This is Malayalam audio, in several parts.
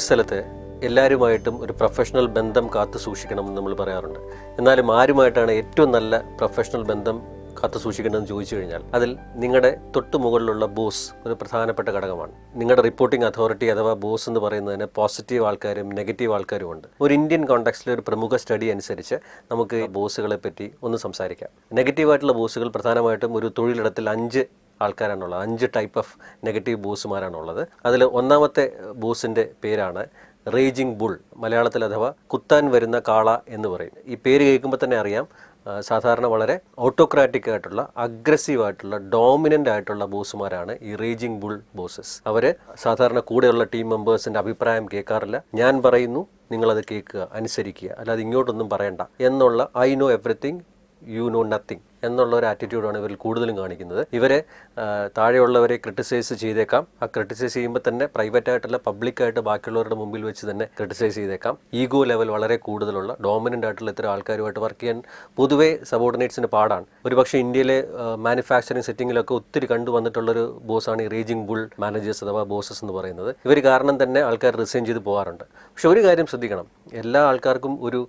ജോലി സ്ഥലത്ത് എല്ലാവരുമായിട്ടും ഒരു പ്രൊഫഷണൽ ബന്ധം കാത്തു സൂക്ഷിക്കണമെന്ന് നമ്മൾ പറയാറുണ്ട്. എന്നാലും ആരുമായിട്ടാണ് ഏറ്റവും നല്ല പ്രൊഫഷണൽ ബന്ധം കാത്തു സൂക്ഷിക്കേണ്ടതെന്ന് ചോദിച്ചു കഴിഞ്ഞാൽ അതിൽ നിങ്ങളുടെ തൊട്ടു മുകളിലുള്ള ബോസ് ഒരു പ്രധാനപ്പെട്ട ഘടകമാണ്. നിങ്ങളുടെ റിപ്പോർട്ടിംഗ് അതോറിറ്റി അഥവാ ബോസ് എന്ന് പറയുന്നതിന് പോസിറ്റീവ് ആൾക്കാരും നെഗറ്റീവ് ആൾക്കാരും ഉണ്ട്. ഒരു ഇന്ത്യൻ കോണ്ടാക്സിലെ ഒരു പ്രമുഖ സ്റ്റഡി അനുസരിച്ച് നമുക്ക് ബോസുകളെ പറ്റി ഒന്ന് സംസാരിക്കാം. നെഗറ്റീവായിട്ടുള്ള ബോസുകൾ പ്രധാനമായിട്ടും ഒരു തൊഴിലിടത്തിൽ അഞ്ച് ആൾക്കാരാണുള്ളത്. അഞ്ച് ടൈപ്പ് ഓഫ് നെഗറ്റീവ് ബോസുമാരാണുള്ളത് അതിൽ ഒന്നാമത്തെ ബോസിന്റെ പേരാണ് റേജിംഗ് ബുൾ മലയാളത്തിൽ അഥവാ കുത്താൻ വരുന്ന കാള എന്ന് പറയും. ഈ പേര് കേൾക്കുമ്പോൾ തന്നെ അറിയാം സാധാരണ വളരെ ഓട്ടോക്രാറ്റിക് ആയിട്ടുള്ള അഗ്രസീവ് ആയിട്ടുള്ള ഡോമിനന്റ് ആയിട്ടുള്ള ബോസുമാരാണ് ഈ റേജിംഗ് ബുൾ ബോസസ് അവർ സാധാരണ കൂടെയുള്ള ടീം മെമ്പേഴ്സിന്റെ അഭിപ്രായം കേൾക്കാറില്ല. ഞാൻ പറയുന്നു നിങ്ങളത് കേൾക്കുക അനുസരിക്കുക. അല്ലാതെ ഇങ്ങോട്ടൊന്നും പറയണ്ട. എന്നുള്ള I know everything you know nothing എന്നുള്ള ഒരു ആറ്റിറ്റ്യൂഡാണ് ഇവരിൽ കൂടുതലും കാണിക്കുന്നത്. ഇവരെ താഴെയുള്ളവരെ ക്രിട്ടിസൈസ് ചെയ്തേക്കാം. ആ ക്രിട്ടിസൈസ് ചെയ്യുമ്പോൾ തന്നെ പ്രൈവറ്റ് ആയിട്ടല്ല പബ്ലിക്കായിട്ട് ബാക്കിയുള്ളവരുടെ മുമ്പിൽ വെച്ച് തന്നെ ക്രിട്ടിസൈസ് ചെയ്തേക്കാം. ഈഗോ ലെവൽ വളരെ കൂടുതലുള്ള ഡോമിനന്റ് ആയിട്ടുള്ള ഇത്തരം ആൾക്കാരുമായിട്ട് വർക്ക് ചെയ്യാൻ പൊതുവേ സബോർഡിനേറ്റ്സിന് പാടാണ്. ഒരുപക്ഷെ ഇന്ത്യയിലെ മാനുഫാക്ചറിങ് സെറ്റിങ്ങിലൊക്കെ ഒത്തിരി കണ്ടുവന്നിട്ടുള്ളൊരു ബോസാണ് ഈ റേജിംഗ് ബുൾ മാനേജേഴ്സ് അഥവാ ബോസസ് എന്ന് പറയുന്നത്. ഇവർ കാരണം തന്നെ ആൾക്കാർ റിസൈൻ ചെയ്ത് പോകാറുണ്ട്. പക്ഷെ ഒരു കാര്യം ശ്രദ്ധിക്കണം. എല്ലാ ആൾക്കാർക്കും ഒരു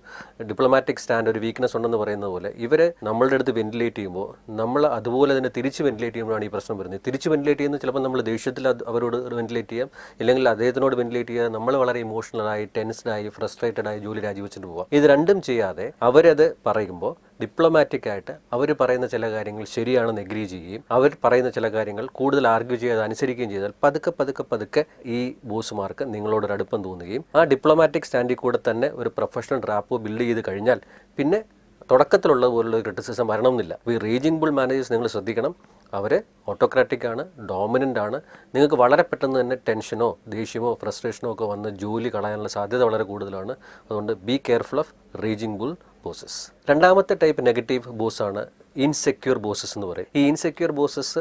ഡിപ്ലോമാറ്റിക് സ്റ്റാൻഡ് ഒരു വീക്ക്നെസ് ഉണ്ടെന്ന് പറയുന്നത് പോലെ ഇവർ നമ്മളുടെ അടുത്ത് വെന്റിലേറ്റ് ചെയ്യുമ്പോൾ നമ്മൾ അതുപോലെ തന്നെ തിരിച്ച് വെന്റിലേറ്റ് ചെയ്യുമ്പോഴാണ് ഈ പ്രശ്നം വരുന്നത്. തിരിച്ച് വെന്റിലേറ്റ് ചെയ്യുന്നത് ചിലപ്പോൾ നമ്മൾ ദേഷ്യത്തിൽ അവരോട് വെന്റിലേറ്റ് ചെയ്യാം. ഇല്ലെങ്കിൽ അദ്ദേഹത്തിനോട് വെന്റിലേറ്റ് ചെയ്യാം നമ്മൾ വളരെ ഇമോഷണലായി ടെൻസ്ഡായി ഫ്രസ്ട്രേറ്റഡ് ആയി ജോലി രാജിവെച്ചിട്ട് പോവാം. ഇത് രണ്ടും ചെയ്യാതെ അവരത് പറയുമ്പോൾ ഡിപ്ലോമാറ്റിക് ആയിട്ട് അവർ പറയുന്ന ചില കാര്യങ്ങൾ ശരിയാണെന്ന് എഗ്രി ചെയ്യുകയും അവർ പറയുന്ന ചില കാര്യങ്ങൾ കൂടുതൽ ആർഗ്യൂ ചെയ്യാതെ അനുസരിക്കുകയും ചെയ്താൽ പതുക്കെ പതുക്കെ പതുക്കെ ഈ ബോസുമാർക്ക് നിങ്ങളോടൊരു അടുപ്പം തോന്നുകയും ആ ഡിപ്ലോമാറ്റിക് സ്റ്റാൻഡിൽ കൂടെ തന്നെ ഒരു പ്രൊഫഷണൽ റാപ്പോ ബിൽഡ് ചെയ്ത് കഴിഞ്ഞാൽ പിന്നെ തുടക്കത്തിലുള്ള പോലുള്ള ക്രിറ്റിസിസം വരണമെന്നില്ല. ഈ റേജിംഗ് ബുൾ മാനേജേഴ്സ് നിങ്ങൾ ശ്രദ്ധിക്കണം. അവർ ഓട്ടോക്രാറ്റിക് ആണ് ഡോമിനന്റ് ആണ്. നിങ്ങൾക്ക് വളരെ പെട്ടെന്ന് തന്നെ ടെൻഷനോ ദേഷ്യമോ ഫ്രസ്ട്രേഷനോ ഒക്കെ വന്ന് ജോലി കളയാനുള്ള സാധ്യത വളരെ കൂടുതലാണ്. അതുകൊണ്ട് be careful of raging bull bosses രണ്ടാമത്തെ ടൈപ്പ് നെഗറ്റീവ് ബോസാണ് ഇൻസെക്യൂർ ബോസസ് എന്ന് പറയും. ഈ ഇൻസെക്യൂർ ബോസസ്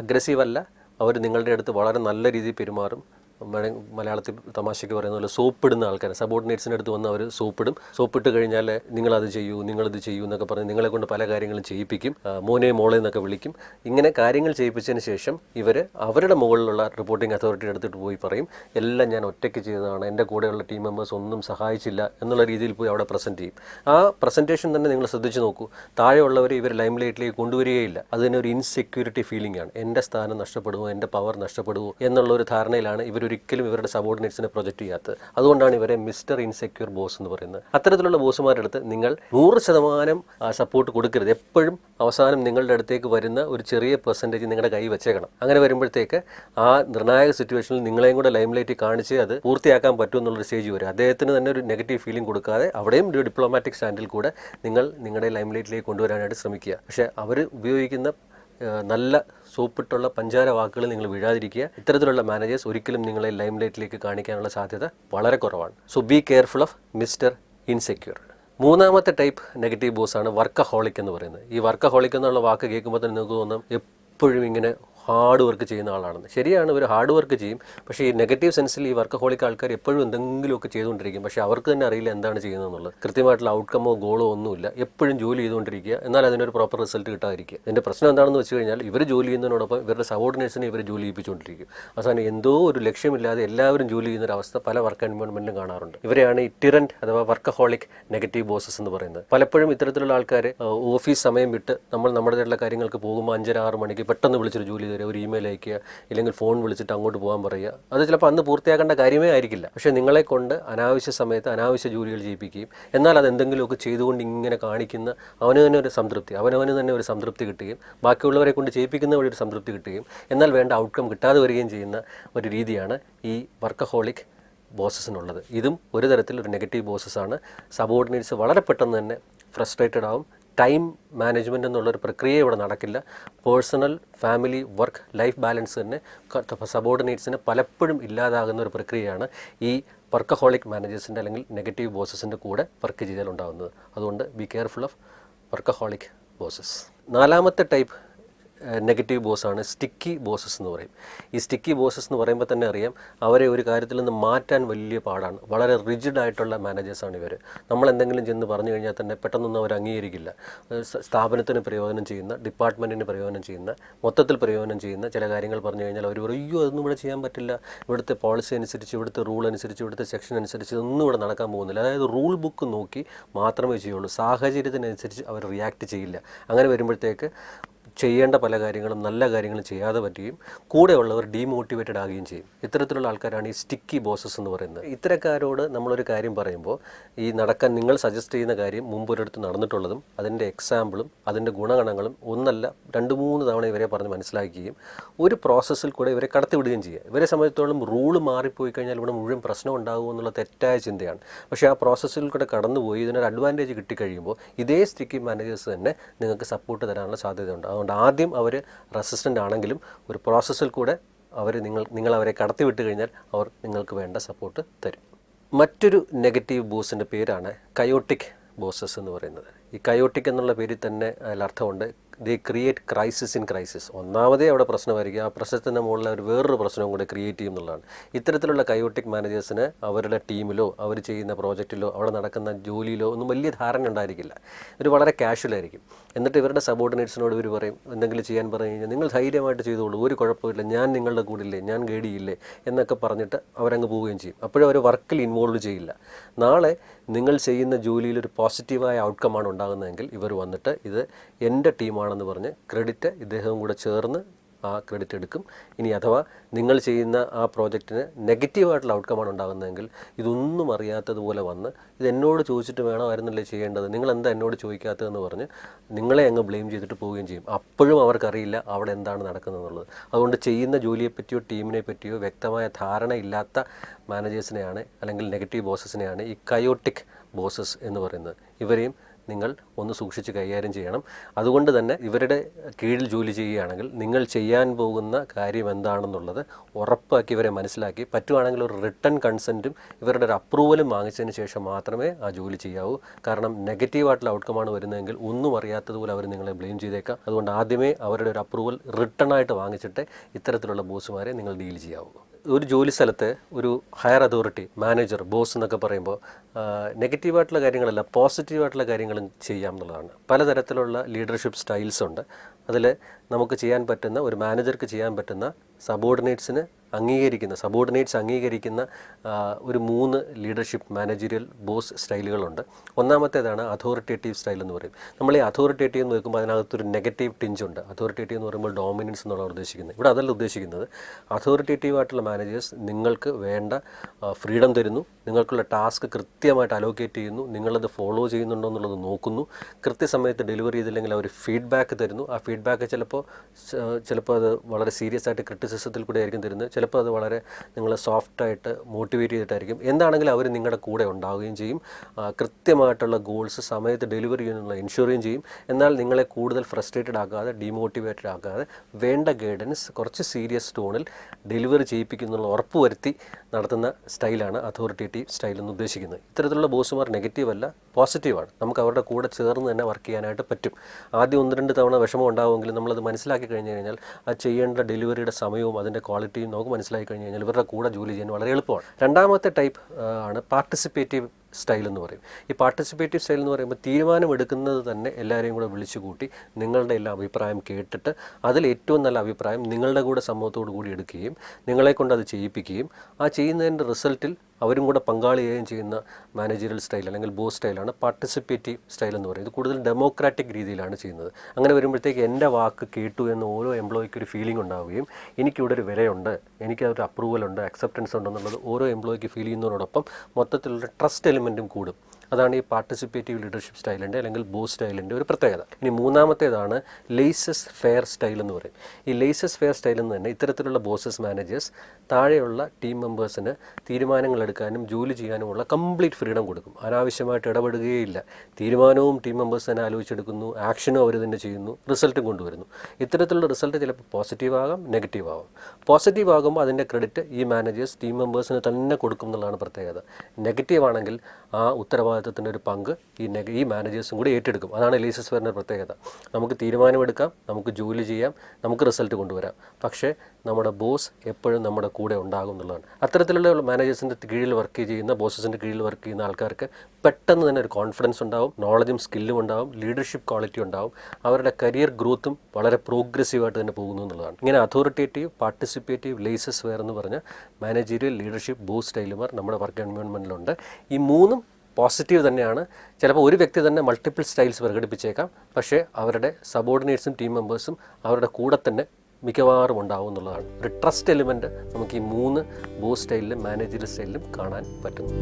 അഗ്രസീവ് അല്ല. അവർ നിങ്ങളുടെ അടുത്ത് വളരെ നല്ല രീതിയിൽ പെരുമാറും. മലയാളത്തിൽ തമാശയ്ക്ക് പറയുന്ന പോലെ സോപ്പിടുന്ന ആൾക്കാർ സബോർഡിനേറ്റ്സിന്റെ അടുത്ത് വന്ന് അവർ സോപ്പിടും. സോപ്പിട്ട് കഴിഞ്ഞാൽ നിങ്ങളത് ചെയ്യൂ നിങ്ങളിത് ചെയ്യൂ എന്നൊക്കെ പറഞ്ഞ് നിങ്ങളെ കൊണ്ട് പല കാര്യങ്ങളും ചെയ്യിപ്പിക്കും. മോനെ മോളെ എന്നൊക്കെ വിളിക്കും. ഇങ്ങനെ കാര്യങ്ങൾ ചെയ്യിപ്പിച്ചതിന് ശേഷം ഇവർ അവരുടെ മുകളിലുള്ള റിപ്പോർട്ടിംഗ് അതോറിറ്റി എടുത്തിട്ട് പോയി പറയും എല്ലാം ഞാൻ ഒറ്റയ്ക്ക് ചെയ്തതാണ്. എന്റെ കൂടെയുള്ള ടീം മെമ്പേഴ്സ് ഒന്നും സഹായിച്ചില്ല എന്നുള്ള രീതിയിൽ പോയി അവിടെ പ്രസന്റ് ചെയ്യും. ആ പ്രസന്റേഷൻ തന്നെ നിങ്ങൾ ശ്രദ്ധിച്ച് നോക്കൂ. താഴെയുള്ളവർ ഇവർ ലൈംലൈറ്റിലേക്ക് കൊണ്ടുവരികയില്ല. അതിനൊരു ഇൻസെക്യൂരിറ്റി ഫീലിംഗ് ആണ്. എന്റെ സ്ഥാനം നഷ്ടപ്പെടുമോ? എന്റെ പവർ നഷ്ടപ്പെടുമോ? എന്നുള്ള ഒരു ധാരണയിലാണ് ഇവരൊരിക്കലും ഇവരുടെ സബോർഡിനേറ്റ്സിനെ പ്രൊജക്റ്റ് ചെയ്യാത്തത്. അതുകൊണ്ടാണ് ഇവരെ മിസ്റ്റർ ഇൻസെക്യൂർ ബോസ് എന്ന് പറയുന്നത്. അത്തരത്തിലുള്ള ബോസുമാരുടെ അടുത്ത് നിങ്ങൾ നൂറ് ശതമാനം സപ്പോർട്ട് കൊടുക്കരുത്. എപ്പോഴും അവസാനം നിങ്ങളുടെ അടുത്തേക്ക് വരുന്ന ഒരു ചെറിയ പെർസെന്റേജ് നിങ്ങളുടെ കൈ വെച്ചേക്കണം. അങ്ങനെ വരുമ്പോഴത്തേക്ക് ആ നിർണായക സിറ്റുവേഷനിൽ നിങ്ങളെയും കൂടെ ലൈംലൈറ്റ് കാണിച്ച് അത് പൂർത്തിയാക്കാൻ പറ്റും എന്നുള്ളൊരു സ്റ്റേജ് വരും. അദ്ദേഹത്തിന് തന്നെ ഒരു നെഗറ്റീവ് ഫീലിംഗ് കൊടുക്കാതെ അവിടെയും ഒരു ഡിപ്ലോമാറ്റിക് സ്റ്റാൻഡിൽ കൂടെ നിങ്ങൾ നിങ്ങളുടെ ലൈംലൈറ്റിലേക്ക് കൊണ്ടുവരാനായിട്ട് ശ്രമിക്കുക. പക്ഷേ അവർ ഉപയോഗിക്കുന്ന നല്ല സോപ്പിട്ടുള്ള പഞ്ചാര വാക്കുകൾ നിങ്ങൾ വീഴാതിരിക്കുക. ഇത്തരത്തിലുള്ള മാനേജേഴ്സ് ഒരിക്കലും നിങ്ങളെ ലൈം ലൈറ്റിലേക്ക് കാണിക്കാനുള്ള സാധ്യത വളരെ കുറവാണ്. So be careful of mister insecure മൂന്നാമത്തെ ടൈപ്പ് നെഗറ്റീവ് ബോസ് ആണ് വർക്കഹോളിക് എന്ന് പറയുന്നത്. ഈ വർക്കഹോളിക് എന്നുള്ള വാക്ക് കേൾക്കുമ്പോൾ തന്നെ നിങ്ങൾക്ക് തോന്നും എപ്പോഴും ഇങ്ങനെ ഹാർഡ് വർക്ക് ചെയ്യുന്ന ആളാണെന്ന്. ശരിയാണ് ഇവർ ഹാർഡ് വർക്ക് ചെയ്യും. പക്ഷേ ഈ നെഗറ്റീവ് സെൻസിൽ ഈ വർക്കഹോളിക് ആൾക്കാർ എപ്പോഴും എന്തെങ്കിലുമൊക്കെ ചെയ്തുകൊണ്ടിരിക്കും. പക്ഷേ അവർക്ക് തന്നെ അറിയില്ല എന്താണ് ചെയ്യുന്നതെന്നുള്ളത്. കൃത്യമായിട്ടുള്ള ഔട്ട്കമോ ഗോളോ ഒന്നുമില്ല. എപ്പോഴും ജോലി ചെയ്തുകൊണ്ടിരിക്കുക. എന്നാൽ അതിനൊരു പ്രോപ്പർ റിസൾട്ട് കിട്ടാതിരിക്കുക. ഇതിന്റെ പ്രശ്നം എന്താണെന്ന് വെച്ച് കഴിഞ്ഞാൽ ഇവർ ജോലി ചെയ്യുന്നതിനോടൊപ്പം ഇവരുടെ സബോർഡിനേറ്റ്സിനെ ഇവർ ജോലി ചെയ്യിപ്പിച്ചുകൊണ്ടിരിക്കും. അവസാനം എന്തോ ഒരു ലക്ഷ്യമില്ലാതെ എല്ലാവരും ജോലി ചെയ്യുന്ന ഒരു അവസ്ഥ പല വർക്ക് എൻവയോൺമെന്റിലും കാണാറുണ്ട്. ഇവരെയാണ് ഈ ടിറന്റ് അഥവാ വർക്കഹോളിക് നെഗറ്റീവ് ബോസസ് എന്ന് പറയുന്നത്. പലപ്പോഴും ഇത്തരത്തിലുള്ള ആൾക്കാർ ഓഫീസ് സമയം വിട്ട് നമ്മൾ നമ്മുടേതായിട്ടുള്ള കാര്യങ്ങൾക്ക് പോകുമ്പോൾ അഞ്ചര ആറ് മണിക്ക് പെട്ടെന്ന് വിളിച്ചൊരു ജോലി തരിക ഒരു ഇമെയിൽ അയക്കുക ഇല്ലെങ്കിൽ ഫോൺ വിളിച്ചിട്ട് അങ്ങോട്ട് പോകാൻ പറയുക. അത് ചിലപ്പോൾ അന്ന് പൂർത്തിയാക്കേണ്ട കാര്യമേ ആയിരിക്കില്ല. പക്ഷേ നിങ്ങളെ കൊണ്ട് അനാവശ്യ സമയത്ത് അനാവശ്യ ജോലികൾ ചെയ്യിപ്പിക്കുകയും എന്നാൽ അത് എന്തെങ്കിലുമൊക്കെ ചെയ്തുകൊണ്ട് ഇങ്ങനെ കാണിക്കുന്ന അവന് തന്നെ ഒരു സംതൃപ്തി അവനവന് തന്നെ ഒരു സംതൃപ്തി കിട്ടുകയും ബാക്കിയുള്ളവരെ കൊണ്ട് ചെയ്യിപ്പിക്കുന്ന വഴി ഒരു സംതൃപ്തി കിട്ടുകയും എന്നാൽ വേണ്ട ഔട്ട്കം കിട്ടാതെ വരികയും ചെയ്യുന്ന ഒരു രീതിയാണ് ഈ വർക്കഹോളിക് ബോസസിനുള്ളത് ഇതും ഒരു തരത്തിൽ ഒരു നെഗറ്റീവ് ബോസസ്സാണ് സബോർഡിനേറ്റ്സ് വളരെ പെട്ടെന്ന് തന്നെ ഫ്രസ്ട്രേറ്റഡ് ആവും. ടൈം മാനേജ്മെന്റ് എന്നുള്ളൊരു പ്രക്രിയ ഇവിടെ നടക്കില്ല. Personal family work life balance തന്നെ സബോർഡിനേറ്റ്സിന് പലപ്പോഴും ഇല്ലാതാകുന്ന ഒരു പ്രക്രിയയാണ് ഈ വർക്കഹോളിക് മാനേജേഴ്സിന്റെ അല്ലെങ്കിൽ നെഗറ്റീവ് ബോസസിന്റെ കൂടെ വർക്ക് ചെയ്താൽ ഉണ്ടാകുന്നത് അതുകൊണ്ട് be careful of workaholic bosses നാലാമത്തെ ടൈപ്പ് നെഗറ്റീവ് ബോസാണ് സ്റ്റിക്കി ബോസസ് എന്ന് പറയും. ഈ സ്റ്റിക്കി ബോസസ് എന്ന് പറയുമ്പോൾ തന്നെ അറിയാം അവരെ ഒരു കാര്യത്തിൽ നിന്ന് മാറ്റാൻ വലിയ പാടാണ്. വളരെ റിജിഡ് ആയിട്ടുള്ള മാനേജേഴ്സാണ് ഇവർ നമ്മൾ എന്തെങ്കിലും ചെന്ന് പറഞ്ഞു കഴിഞ്ഞാൽ തന്നെ പെട്ടെന്നൊന്നും അവർ അംഗീകരിക്കില്ല. സ്ഥാപനത്തിന് പ്രയോജനം ചെയ്യുന്ന ഡിപ്പാർട്ട്മെന്റിന് പ്രയോജനം ചെയ്യുന്ന മൊത്തത്തിൽ പ്രയോജനം ചെയ്യുന്ന ചില കാര്യങ്ങൾ പറഞ്ഞു കഴിഞ്ഞാൽ അവർ പറയും അയ്യോ അതൊന്നും ഇവിടെ ചെയ്യാൻ പറ്റില്ല. ഇവിടുത്തെ പോളിസി അനുസരിച്ച് ഇവിടുത്തെ റൂൾ അനുസരിച്ച് ഇവിടുത്തെ സെക്ഷൻ അനുസരിച്ച് ഇതൊന്നും ഇവിടെ നടക്കാൻ പോകുന്നില്ല. അതായത് റൂൾ ബുക്ക് നോക്കി മാത്രമേ ചെയ്യുള്ളൂ. സാഹചര്യത്തിനനുസരിച്ച് അവർ റിയാക്ട് ചെയ്യില്ല. അങ്ങനെ വരുമ്പോഴത്തേക്ക് ചെയ്യേണ്ട പല കാര്യങ്ങളും നല്ല കാര്യങ്ങളും ചെയ്യാതെ പറ്റുകയും കൂടെയുള്ളവർ ഡീമോട്ടിവേറ്റഡ് ആകുകയും ചെയ്യും. ഇത്തരത്തിലുള്ള ആൾക്കാരാണ് ഈ സ്റ്റിക്കി ബോസസ് എന്ന് പറയുന്നത്. ഇത്തരക്കാരോട് നമ്മളൊരു കാര്യം പറയുമ്പോൾ ഈ നടക്കാൻ നിങ്ങൾ സജസ്റ്റ് ചെയ്യുന്ന കാര്യം മുമ്പ് ഒരിടത്ത് നടന്നിട്ടുള്ളതും അതിന്റെ എക്സാമ്പിളും അതിന്റെ ഗുണഗണങ്ങളും ഒന്നല്ല രണ്ട് മൂന്ന് തവണ ഇവരെ പറഞ്ഞ് മനസ്സിലാക്കുകയും ഒരു പ്രോസസ്സിൽ കൂടെ ഇവരെ കടത്തിവിടുകയും ചെയ്യുക. ഇവരെ സംബന്ധിച്ചിടത്തോളം റൂൾ മാറിപ്പോയി കഴിഞ്ഞാൽ ഇവിടെ മുഴുവൻ പ്രശ്നം ഉണ്ടാകുമോ എന്നുള്ള തെറ്റായ ചിന്തയാണ്. പക്ഷേ ആ പ്രോസസ്സിൽ കൂടെ കടന്നുപോയി ഇതിനൊരു അഡ്വാന്റേജ് കിട്ടിക്കഴിയുമ്പോൾ ഇതേ സ്റ്റിക്കി മാനേജേഴ്സ് തന്നെ നിങ്ങൾക്ക് സപ്പോർട്ട് തരാനുള്ള സാധ്യതയുണ്ട്. അതുകൊണ്ട് ആദ്യം അവർ റെസിസ്റ്റന്റ് ആണെങ്കിലും ഒരു പ്രോസസ്സിൽ കൂടെ അവർ നിങ്ങൾ നിങ്ങൾ അവരെ കടത്തിവിട്ട് കഴിഞ്ഞാൽ അവർ നിങ്ങൾക്ക് വേണ്ട സപ്പോർട്ട് തരും. മറ്റൊരു നെഗറ്റീവ് ബോസിന്റെ പേരാണ് കയോട്ടിക് ബോസസ് എന്ന് പറയുന്നത്. ഈ കയോട്ടിക് എന്നുള്ള പേരിൽ തന്നെ അതിൽ അർത്ഥമുണ്ട് they create crisis in crisis ഒന്നാമതേ അവിടെ പ്രശ്നമായിരിക്കും ആ പ്രശ്നത്തിന്റെ മുകളിൽ അവർ വേറൊരു പ്രശ്നവും കൂടെ ക്രിയേറ്റ് ചെയ്യും എന്നുള്ളതാണ്. ഇത്തരത്തിലുള്ള കയോട്ടിക് മാനേജേഴ്സിന് അവരുടെ ടീമിലോ അവർ ചെയ്യുന്ന പ്രോജക്റ്റിലോ അവിടെ നടക്കുന്ന ജോലിയിലോ ഒന്നും വലിയ ധാരണ ഉണ്ടായിരിക്കില്ല. ഇവർ വളരെ കാഷ്വൽ ആയിരിക്കും. എന്നിട്ട് ഇവരുടെ സബോർഡിനേറ്റ്സിനോട് ഇവർ പറയും എന്തെങ്കിലും ചെയ്യാൻ പറഞ്ഞു കഴിഞ്ഞാൽ നിങ്ങൾ ധൈര്യമായിട്ട് ചെയ്തോളൂ. ഒരു കുഴപ്പമില്ല ഞാൻ നിങ്ങളുടെ കൂടില്ലേ ഞാൻ ഗൈഡിയില്ലേ എന്നൊക്കെ പറഞ്ഞിട്ട് അവരങ്ങ് പോവുകയും ചെയ്യും. അപ്പോഴും അവർ വർക്കിൽ ഇൻവോൾവ് ചെയ്യില്ല. നാളെ നിങ്ങൾ ചെയ്യുന്ന ജോലിയിൽ ഒരു പോസിറ്റീവായ ഔട്ട്കമാണ് ഉണ്ടാകുന്നതെങ്കിൽ ഇവർ വന്നിട്ട് ഇത് എന്റെ ടീമാണെന്ന് പറഞ്ഞ് ക്രെഡിറ്റ് ഇദ്ദേഹവും കൂടെ ചേർന്ന് ആ ക്രെഡിറ്റ് എടുക്കും. ഇനി അഥവാ നിങ്ങൾ ചെയ്യുന്ന ആ പ്രോജക്റ്റിന് നെഗറ്റീവായിട്ടുള്ള ഔട്ട്കമാണ് ഉണ്ടാകുന്നതെങ്കിൽ ഇതൊന്നും അറിയാത്തതുപോലെ വന്ന് ഇത് എന്നോട് ചോദിച്ചിട്ട് വേണമായിരുന്നല്ലേ ചെയ്യേണ്ടത്? നിങ്ങൾ എന്താ എന്നോട് ചോദിക്കാത്തതെന്ന് പറഞ്ഞ് നിങ്ങളെ അങ്ങ് ബ്ലെയിം ചെയ്തിട്ട് പോവുകയും ചെയ്യും. അപ്പോഴും അവർക്കറിയില്ല അവിടെ എന്താണ് നടക്കുന്നതെന്നുള്ളത്. അതുകൊണ്ട് ചെയ്യുന്ന ജോലിയെ പറ്റിയോ ടീമിനെ പറ്റിയോ വ്യക്തമായ ധാരണയില്ലാത്ത മാനേജേഴ്സിനെയാണ് അല്ലെങ്കിൽ നെഗറ്റീവ് ബോസസിനെയാണ് ഈ കയോട്ടിക് ബോസസ് എന്ന് പറയുന്നത്. ഇവരെയും നിങ്ങൾ ഒന്ന് സൂക്ഷിച്ച് കൈകാര്യം ചെയ്യണം. അതുകൊണ്ട് തന്നെ ഇവരുടെ കീഴിൽ ജോലി ചെയ്യുകയാണെങ്കിൽ നിങ്ങൾ ചെയ്യാൻ പോകുന്ന കാര്യം എന്താണെന്നുള്ളത് ഉറപ്പാക്കി ഇവരെ മനസ്സിലാക്കി. പറ്റുവാണെങ്കിൽ ഒരു റിട്ടേൺ കൺസെന്റും ഇവരുടെ ഒരു അപ്രൂവലും വാങ്ങിച്ചതിന് ശേഷം മാത്രമേ ആ ജോലി ചെയ്യാവൂ. കാരണം നെഗറ്റീവായിട്ടുള്ള ഔട്ട്കമാണ് വരുന്നതെങ്കിൽ ഒന്നും അറിയാത്തതുപോലെ അവർ നിങ്ങളെ ബ്ലെയിം ചെയ്തേക്കാം. അതുകൊണ്ട് ആദ്യമേ അവരുടെ ഒരു അപ്രൂവൽ റിട്ടേൺ ആയിട്ട് വാങ്ങിച്ചിട്ട് ഇത്തരത്തിലുള്ള ബോസുമാരെ നിങ്ങൾ ഡീൽ ചെയ്യാവൂ. ഒരു ജോലി സ്ഥലത്ത് ഒരു ഹയർ അതോറിറ്റി മാനേജർ ബോസ് എന്നൊക്കെ പറയുമ്പോൾ നെഗറ്റീവായിട്ടുള്ള കാര്യങ്ങളല്ല പോസിറ്റീവായിട്ടുള്ള കാര്യങ്ങളും ചെയ്യാം എന്നുള്ളതാണ്. പലതരത്തിലുള്ള ലീഡർഷിപ്പ് സ്റ്റൈൽസ് ഉണ്ട്. അതിൽ നമുക്ക് ചെയ്യാൻ പറ്റുന്ന ഒരു മാനേജർക്ക് ചെയ്യാൻ പറ്റുന്ന സബോർഡിനേറ്റ്സിന് അംഗീകരിക്കുന്ന സബോർഡിനേറ്റ്സ് അംഗീകരിക്കുന്ന ഒരു മൂന്ന് ലീഡർഷിപ്പ് മാനേജറിയൽ ബോസ് സ്റ്റൈലുകളുണ്ട്. ഒന്നാമത്തേതാണ് അതോറിറ്റേറ്റീവ് സ്റ്റൈൽ എന്ന് പറയും. നമ്മൾ ഈ അതോറിറ്റേറ്റീവ് എന്ന് വെക്കുമ്പോൾ അതിനകത്തൊരു നെഗറ്റീവ് ടിഞ്ച് ഉണ്ട്. അതോറിറ്റേറ്റീവ് എന്ന് പറയുമ്പോൾ ഡോമിനൻസ് എന്നുള്ളതാണ് ഉദ്ദേശിക്കുന്നത്. ഇവിടെ അതല്ല ഉദ്ദേശിക്കുന്നത്. അതോറിറ്റേറ്റീവ് ആയിട്ടുള്ള മാനേജേഴ്സ് നിങ്ങൾക്ക് വേണ്ട ഫ്രീഡം തരുന്നു. നിങ്ങൾക്കുള്ള ടാസ്ക് കൃത്യമായിട്ട് അലോക്കേറ്റ് ചെയ്യുന്നു. നിങ്ങളത് ഫോളോ ചെയ്യുന്നുണ്ടോ എന്നുള്ളത് നോക്കുന്നു. കൃത്യസമയത്ത് ഡെലിവറി ചെയ്തില്ലെങ്കിൽ അവർ ഫീഡ്ബാക്ക് തരുന്നു. ആ ഫീഡ്ബാക്ക് ചിലപ്പോൾ ചിലപ്പോൾ അത് വളരെ സീരിയസ് ആയിട്ട് ക്രിറ്റിസിസത്തിൽ കൂടെ ആയിരിക്കും തരുന്നത്. ചിലപ്പോൾ അത് വളരെ നിങ്ങൾ സോഫ്റ്റായിട്ട് മോട്ടിവേറ്റ് ചെയ്തിട്ടായിരിക്കും. എന്താണെങ്കിലും അവർ നിങ്ങളുടെ കൂടെ ഉണ്ടാവുകയും ചെയ്യും. കൃത്യമായിട്ടുള്ള ഗോൾസ് സമയത്ത് ഡെലിവറി ചെയ്യുന്നുള്ള എൻഷുറുകയും ചെയ്യും. എന്നാൽ നിങ്ങളെ കൂടുതൽ ഫ്രസ്ട്രേറ്റഡ് ആക്കാതെ ഡീമോട്ടിവേറ്റഡ് ആക്കാതെ വേണ്ട ഗൈഡൻസ് കുറച്ച് സീരിയസ് ടോണിൽ ഡെലിവറി ഉറപ്പ് വരുത്തി നടത്തുന്ന സ്റ്റൈലാണ് അതോറിറ്റേറ്റീവ് സ്റ്റൈൽ എന്ന് ഉദ്ദേശിക്കുന്നത്. ഇത്തരത്തിലുള്ള ബോസുമാർ നെഗറ്റീവ് അല്ല പോസിറ്റീവാണ് നമുക്ക് അവരുടെ കൂടെ ചേർന്ന് തന്നെ വർക്ക് ചെയ്യാനായിട്ട് പറ്റും. ആദ്യം ഒന്ന് രണ്ട് തവണ വിഷമം ഉണ്ടാവുമെങ്കിലും നമ്മളത് മനസ്സിലാക്കി കഴിഞ്ഞ് കഴിഞ്ഞാൽ ആ ചെയ്യേണ്ട ഡെലിവറിയുടെ സമയവും അതിന്റെ ക്വാളിറ്റിയും നമുക്ക് മനസ്സിലാക്കി കഴിഞ്ഞ് കഴിഞ്ഞാൽ ഇവരുടെ കൂടെ ജോലി ചെയ്യാൻ വളരെ എളുപ്പമാണ്. രണ്ടാമത്തെ ടൈപ്പ് ആണ് പാർട്ടിസിപ്പേറ്റീവ് സ്റ്റൈൽ എന്ന് പറയും. ഈ പാർട്ടിസിപ്പേറ്റീവ് സ്റ്റൈൽ എന്ന് പറയുമ്പോൾ തീരുമാനമെടുക്കുന്നത് തന്നെ എല്ലാവരെയും കൂടെ വിളിച്ചു കൂട്ടി നിങ്ങളുടെ എല്ലാ അഭിപ്രായം കേട്ടിട്ട് അതിൽ ഏറ്റവും നല്ല അഭിപ്രായം നിങ്ങളുടെ കൂടെ സമൂഹത്തോടു കൂടി എടുക്കുകയും നിങ്ങളെ കൊണ്ട് അത് ചെയ്യിപ്പിക്കുകയും ആ ചെയ്യുന്നതിന്റെ റിസൾട്ടിൽ അവരും കൂടെ പങ്കാളിയായും ചെയ്യുന്ന മാനേജറൽ സ്റ്റൈൽ അല്ലെങ്കിൽ ബോസ് സ്റ്റൈലാണ് പാർട്ടിസിപ്പേറ്റീവ് സ്റ്റൈൽ എന്ന് പറയുന്നത്. കൂടുതൽ ഡെമോക്രാറ്റിക് രീതിയിലാണ് ചെയ്യുന്നത്. അങ്ങനെ വരുമ്പോഴത്തേക്ക് എന്റെ വാക്ക് കേട്ടു എന്ന് ഓരോ എംപ്ലോയിക്ക് ഒരു ഫീലിംഗ് ഉണ്ടാവുകയും എനിക്കിവിടെ ഒരു വിലയുണ്ട് എനിക്ക് ഒരു അപ്രൂവൽ ഉണ്ട് അക്സെപ്റ്റൻസ് ഉണ്ടെന്നുള്ളത് ഓരോ എംപ്ലോയിക്ക് ഫീൽ ചെയ്യുന്നതിനോടൊപ്പം മൊത്തത്തിലുള്ള ട്രസ്റ്റ് എലിമെന്റും കൂടും. അതാണ് ഈ പാർട്ടിസിപ്പേറ്റീവ് ലീഡർഷിപ്പ് സ്റ്റൈലിന്റെ അല്ലെങ്കിൽ ബോസ് സ്റ്റൈലിന്റെ ഒരു പ്രത്യേകത. ഇനി മൂന്നാമത്തേതാണ് ലേസസ് ഫെയർ സ്റ്റൈൽ എന്ന് പറയും. ഈ ലേസസ് ഫെയർ സ്റ്റൈൽ എന്ന് തന്നെ ഇത്തരത്തിലുള്ള ബോസസ് മാനേജേഴ്സ് താഴെയുള്ള ടീം മെമ്പേഴ്സിന് തീരുമാനങ്ങൾ എടുക്കാനും ജോലി ചെയ്യാനുമുള്ള കംപ്ലീറ്റ് ഫ്രീഡം കൊടുക്കും. അനാവശ്യമായിട്ട് ഇടപെടുകയില്ല. തീരുമാനവും ടീം മെമ്പേഴ്സ് തന്നെ ആലോചിച്ചെടുക്കുന്നു. ആക്ഷനും അവർ തന്നെ ചെയ്യുന്നു. റിസൾട്ടും കൊണ്ടുവരുന്നു. ഇത്തരത്തിലുള്ള റിസൾട്ട് ചിലപ്പോൾ പോസിറ്റീവ് ആകാം നെഗറ്റീവ് ആകാം. പോസിറ്റീവ് ആകുമ്പോൾ അതിന്റെ ക്രെഡിറ്റ് ഈ മാനേജേഴ്സ് ടീം മെമ്പേഴ്സിന് തന്നെ കൊടുക്കും എന്നുള്ളതാണ് പ്രത്യേകത. നെഗറ്റീവ് ആണെങ്കിൽ ആ ഉത്തരവാദിത്വം ഉത്തരവാദിത്തത്തിന്റെ ഒരു പങ്ക് ഈ നെഗ ഈ മാനേജേഴ്സും കൂടി ഏറ്റെടുക്കും. അതാണ് എലീസസ് വരുന്ന പ്രത്യേകത. നമുക്ക് തീരുമാനമെടുക്കാം നമുക്ക് ജോലി ചെയ്യാം നമുക്ക് റിസൾട്ട് കൊണ്ടുവരാം. പക്ഷേ നമ്മുടെ ബോസ് എപ്പോഴും നമ്മുടെ കൂടെ ഉണ്ടാകും എന്നുള്ളതാണ്. അത്തരത്തിലുള്ള മാനേജേഴ്സിന്റെ കീഴിൽ വർക്ക് ചെയ്യുന്ന ബോസസിന്റെ കീഴിൽ വർക്ക് ചെയ്യുന്ന ആൾക്കാർക്ക് പെട്ടെന്ന് തന്നെ ഒരു കോൺഫിഡൻസ് ഉണ്ടാവും നോളജും സ്കില്ലും ഉണ്ടാവും ലീഡർഷിപ്പ് ക്വാളിറ്റി ഉണ്ടാവും. അവരുടെ കരിയർ ഗ്രോത്തും വളരെ പ്രോഗ്രസീവായിട്ട് തന്നെ പോകുന്നു എന്നുള്ളതാണ്. ഇങ്ങനെ അതോറിറ്റേറ്റീവ് പാർട്ടിസിപ്പേറ്റീവ് ലേസസ് വെയർ എന്ന് പറഞ്ഞ മാനേജീരിയൽ ലീഡർഷിപ്പ് ബോസ് സ്റ്റൈലുമാർ നമ്മുടെ വർക്ക് എൻവയോൺമെന്റിലുണ്ട് ഈ മൂന്നും പോസിറ്റീവ് തന്നെയാണ്. ചിലപ്പോൾ ഒരു വ്യക്തി തന്നെ മൾട്ടിപ്പിൾ സ്റ്റൈൽസ് പ്രകടിപ്പിച്ചേക്കാം. പക്ഷേ അവരുടെ സബോർഡിനേറ്റ്സും ടീം മെമ്പേഴ്സും അവരുടെ കൂടെ തന്നെ മിക്കവാറും ഉണ്ടാവും എന്നുള്ളതാണ്. ഒരു ട്രസ്റ്റ് എലിമെന്റ് നമുക്ക് ഈ മൂന്ന് ബോസ് സ്റ്റൈലിലും മാനേജർ സ്റ്റൈലിലും കാണാൻ പറ്റുന്നു